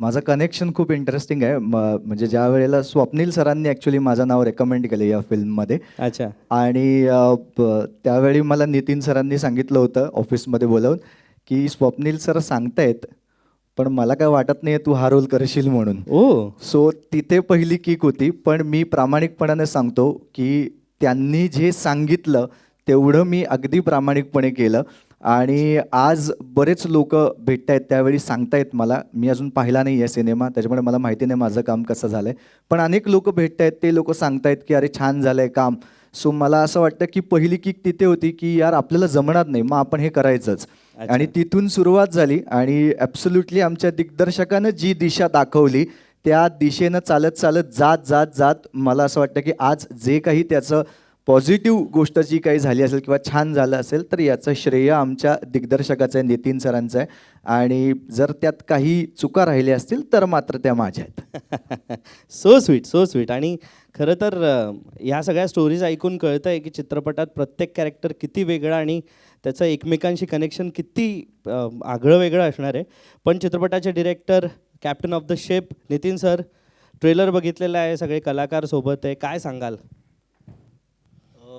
माझं कनेक्शन खूप इंटरेस्टिंग आहे. म्हणजे ज्या वेळेला स्वप्नील सरांनी ॲक्च्युली माझं नाव रेकमेंड केलं या फिल्ममध्ये अच्छा. आणि त्यावेळी मला नितीन सरांनी सांगितलं होतं ऑफिसमध्ये बोलावून की स्वप्नील सर सांगतायत पण मला काय वाटत नाही तू हा रोल करशील म्हणून. ओ. सो तिथे पहिली किक होती पण मी प्रामाणिकपणाने सांगतो की त्यांनी जे सांगितलं तेवढं मी अगदी प्रामाणिकपणे केलं. आणि आज बरेच लोक भेटत आहेत त्यावेळी सांगतायत मला. मी अजून पाहिला नाही आहे सिनेमा त्याच्यामुळे मला माहिती नाही माझं काम कसं झालं आहे पण अनेक लोक भेटत आहेत ते लोक सांगतायत की अरे छान झालं आहे काम. सो मला असं वाटतं की पहिली किक तिथे होती की यार आपल्याला जमणार नाही मग आपण हे करायचंच. आणि तिथून सुरुवात झाली आणि ॲब्सोल्युटली आमच्या दिग्दर्शकानं जी दिशा दाखवली त्या दिशेनं चालत चालत जात जात जात मला असं वाटतं की आज जे काही त्याचं पॉझिटिव्ह गोष्ट जी काही झाली असेल किंवा छान झालं असेल तर याचं श्रेय आमच्या दिग्दर्शकाचं आहे नितीन सरांचं आहे. आणि जर त्यात काही चुका राहिल्या असतील तर मात्र त्या माझ्या आहेत. सो स्वीट सो स्वीट आणि खरं तर ह्या सगळ्या स्टोरीज ऐकून कळतं आहे की चित्रपटात प्रत्येक कॅरेक्टर किती वेगळं आणि त्याचं एकमेकांशी कनेक्शन किती आगळं वेगळं असणार आहे. पण चित्रपटाचे director captain of the shape Nitin sir trailer बघितलेला आहे सगळे कलाकार सोबत आहे. काय सांगाल?